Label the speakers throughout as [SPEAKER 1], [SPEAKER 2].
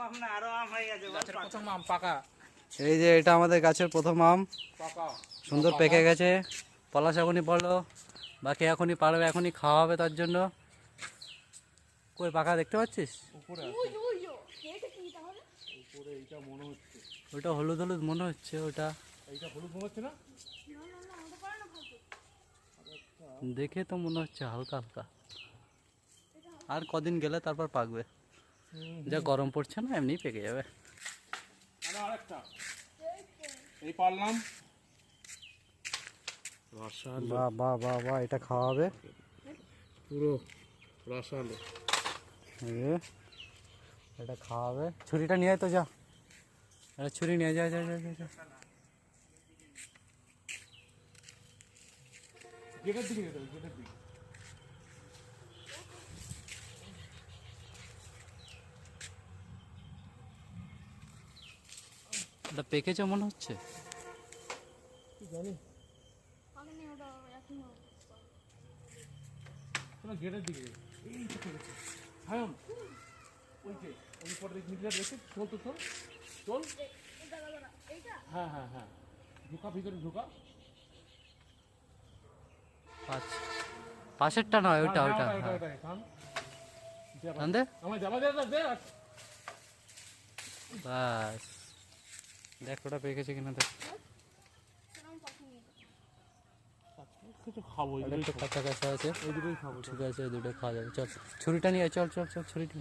[SPEAKER 1] আম না আরও আম হয়ে গেছে বল
[SPEAKER 2] গাছের প্রথম আম পাকা।
[SPEAKER 3] এই যে এটা আমাদের গাছের প্রথম আম।
[SPEAKER 2] পাকা।
[SPEAKER 3] সুন্দর পেকে। গেছে। পলাশ এখনই পড়ল। বাকি এখনই পারবে এখনই খাওয়া হবে তার জন্য। কই পাকা দেখতে পাচ্ছিস?
[SPEAKER 2] উপরে আছে। উপরে এইটা মনে হচ্ছে।
[SPEAKER 3] ওটা হলুদ হলুদ মনে হচ্ছে ওটা।
[SPEAKER 2] এইটা হলুদ মনে হচ্ছে না?
[SPEAKER 3] দেখে তো মনে হচ্ছে হালকা হালকা। আর কদিন গেলে তারপর পাকবে। যা গরম পড়ছে না এমনি পেকে যাবে।
[SPEAKER 2] আরে আরেকটা। এই পারলাম। রসালো
[SPEAKER 3] বাহ বাহ বাহ বাহ এটা খাওয়া হবে
[SPEAKER 2] পুরো রসালো
[SPEAKER 3] এই, এটা খাওয়া হবে ছুরিটা নিয়ে আয় তো যা। এটা ছুরি নিয়ে যা যা যা যা, যা।
[SPEAKER 2] গেটের দিকে যেতে হবে গেটের দিকে।
[SPEAKER 3] এটা পেকেছে মনে হচ্ছে।
[SPEAKER 2] জানি শোনো গেটের দিকে। এই তো পেরেছে হায়ন ওই যে ওই পরে মিটার রেখে চল তো চল। চল। হ্যাঁ হ্যাঁ হ্যাঁ। ঢোকা ভিতরে ঢোকা।
[SPEAKER 3] পাশেরটা নয় ওইটা ওইটা
[SPEAKER 2] হ্যাঁ,
[SPEAKER 3] হ্যাঁ।
[SPEAKER 2] আমার জামা দে না, দে
[SPEAKER 3] বাস। দেখ ওটা পেকেছে কিনা দেখ।
[SPEAKER 2] কিছু খাব
[SPEAKER 3] ওটা একটু কাঁচা কাঁচা আছে।
[SPEAKER 2] এই দুটোই খাব
[SPEAKER 3] ঠিক আছে ওই দুটো খাওয়া যাবে। চল ছুরিটা নিয়ে চল চল চল ছুরিটা।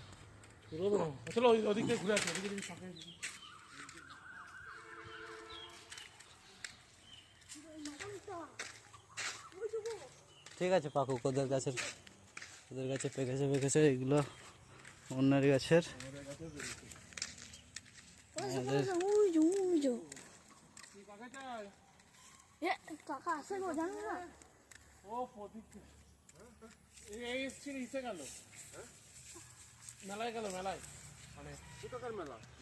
[SPEAKER 2] চলো ওদিক থেকে ঘুরে আসি ওদিকে যদি ফাঁকা যায়।
[SPEAKER 3] ঠিক আছে পাকুক ওদের গাছের ওদের গাছে পেকেছে পেকেছে এগুলো অন্যের গাছের। আমাদের
[SPEAKER 4] কাকা আসে গো জানো না
[SPEAKER 2] ও প্রদীপ এই ইসে গেল মেলায় গেল মেলায় মানে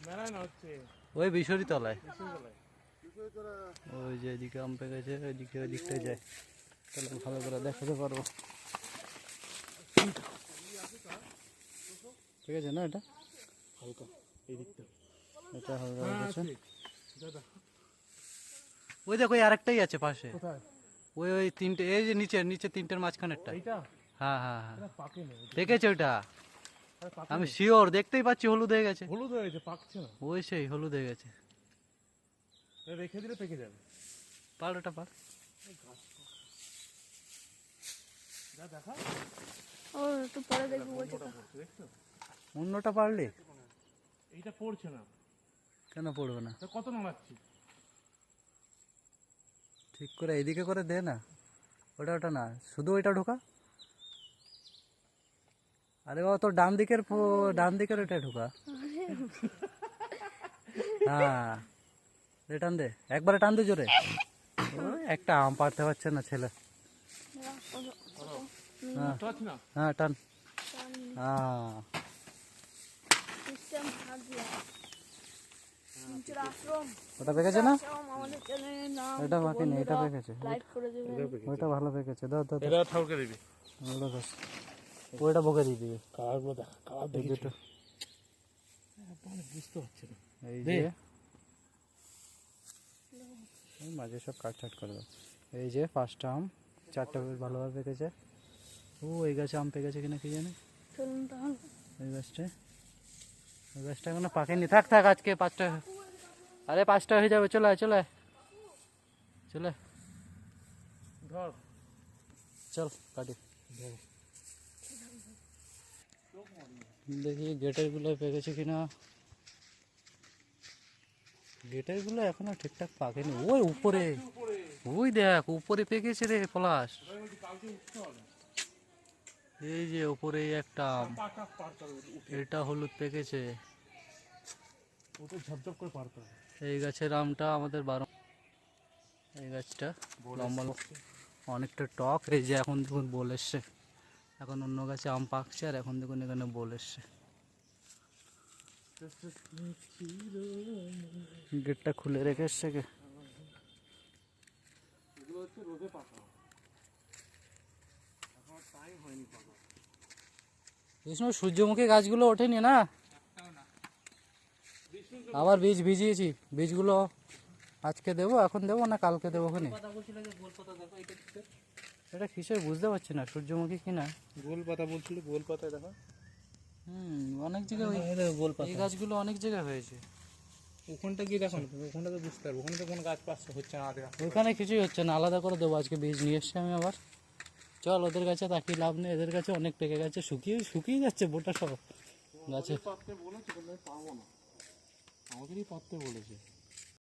[SPEAKER 2] মেলায় না হচ্ছে
[SPEAKER 3] ওই বিশরি তলায় ওই যে এদিকে আম পেকেছে ওইদিকে ওই দিকটায় যায় তাহলে ভালো করে দেখাতে পারব ঠিক আছে না এটা
[SPEAKER 2] হালকা এই দিকটা
[SPEAKER 3] এটা হালকা
[SPEAKER 2] হ্যাঁ দাদা।
[SPEAKER 3] ওই দেখো ওই আরেকটাই আছে পাশে।
[SPEAKER 2] কোথায়?
[SPEAKER 3] ওই ওই তিনটে এই যে নিচে নিচে তিনটের মাঝখানেরটা।
[SPEAKER 2] এইটা?
[SPEAKER 3] হ্যাঁ হ্যাঁ হ্যাঁ। পেকেছে ওইটা। আমি শিওর দেখতেই পাচ্ছি হলুদ হয়ে গেছে।
[SPEAKER 2] হলুদ হয়ে গেছে পাকছে না।
[SPEAKER 3] ওই সেই হলুদ হয়ে গেছে।
[SPEAKER 2] রেখে দিলে পেকে যাবে।
[SPEAKER 3] পার ওটা পার
[SPEAKER 2] দেখা।
[SPEAKER 4] ও একটু পরে দেখব
[SPEAKER 3] অন্যটা পারলে?
[SPEAKER 2] এইটা পড়ছে না।
[SPEAKER 3] কেন পড়বে না?
[SPEAKER 2] কত নামাচ্ছি?
[SPEAKER 3] ঠিক করে এদিকে করে দে না। ওটা ওটা না শুধু ওইটা ঢোকা। আরে বাবা তোর ডান দিকের ডান দিকের ওটা ঢোকা। হ্যাঁ টান দে। একবারে টান দে জোরে। একটা আম পারতে পারছে না ছেলে। হ্যাঁ। হ্যাঁ টান। হ্যাঁ। ওটা পেকেছে না?
[SPEAKER 4] আমাদের চ্যানেলের নাম
[SPEAKER 3] এটা বাকি নেই এটা পেকেছে।
[SPEAKER 4] লাইক করে দেবেন
[SPEAKER 3] ওইটা ভালো পেকেছে। দাও দাও দাও।
[SPEAKER 2] এটা ঠাকুরকে দিবি।
[SPEAKER 3] ওটা বেশ। ওইটা বকে দিয়ে দিবি।
[SPEAKER 2] কালারগুলো দেখা কালার
[SPEAKER 3] এই
[SPEAKER 2] দেখি বুঝতে পারছি না
[SPEAKER 3] এই যে এই মাঝে সব কাট কাট করে দাও। এই যে পাঁচটা আম চারটা বেশ ভালোভাবে পেকেছে। ও এই গাছে আম পেকেছে কিনা কি জানি?
[SPEAKER 4] চলুন তাহলে।
[SPEAKER 3] ওই গাছটায়। ওই গাছটা এখনও পাকেনি। থাক থাক আজকে পাঁচটা আরে পাঁচটা হয়ে যাবে চলে চলে চলে
[SPEAKER 2] ধর।
[SPEAKER 3] চল কাটি। দেখি গেটেরগুলো পেকেছে কিনা। গেটেরগুলো এখনও ঠিকঠাক পাকেনি। ওই উপরে। ওই দেখ উপরে পেকেছে রে পলাশ। এই যে উপরে একটা এটা হলুদ পেকেছে।
[SPEAKER 2] ওটা ঝপঝপ করে পার করবে
[SPEAKER 3] এই গাছের আমটা আমাদের বারো এই গাছটা লম্বা অনেকটা টক এই যে এখন দেখুন বল এসছে। এখন অন্য গাছে আম পাকছে আর এখন দেখুন এখানে বল এসছে। গেটটা খুলে রেখে এসছে কে?
[SPEAKER 2] রোদে পাকা।
[SPEAKER 3] এই সময় সূর্যমুখী গাছগুলো ওঠেনি না? আবার বীজ ভিজিয়েছি। বীজগুলো আজকে দেবো এখন দেবো না কালকে দেবো ওখানে? এটা কিসের? বুঝতে পারছি না সূর্যমুখী কি না
[SPEAKER 2] গোল পাতা বলছিল গোল পাতা দেখো।
[SPEAKER 3] হুম অনেক জায়গায় হয়ে-
[SPEAKER 2] গোল
[SPEAKER 3] এই গাছগুলো অনেক জায়গায় হয়েছে।
[SPEAKER 2] ওখানটা গিয়ে দেখো ওখানটা তো বুঝতে পারব ওখানে তো কোনো গাছ পাচ্ছে হচ্ছে না
[SPEAKER 3] ওখানে কিছুই হচ্ছে না আলাদা করে দেবো আজকে বীজ নিয়ে এসছি আমি আবার। চল ওদের কাছে তাকিয়ে লাভ নেই এদের কাছে অনেক পেকে গেছে শুকিয়ে শুকিয়ে যাচ্ছে বোটা সব। গাছে।
[SPEAKER 2] বলেছে পাবো না। আমাদেরই পাততে বলেছে।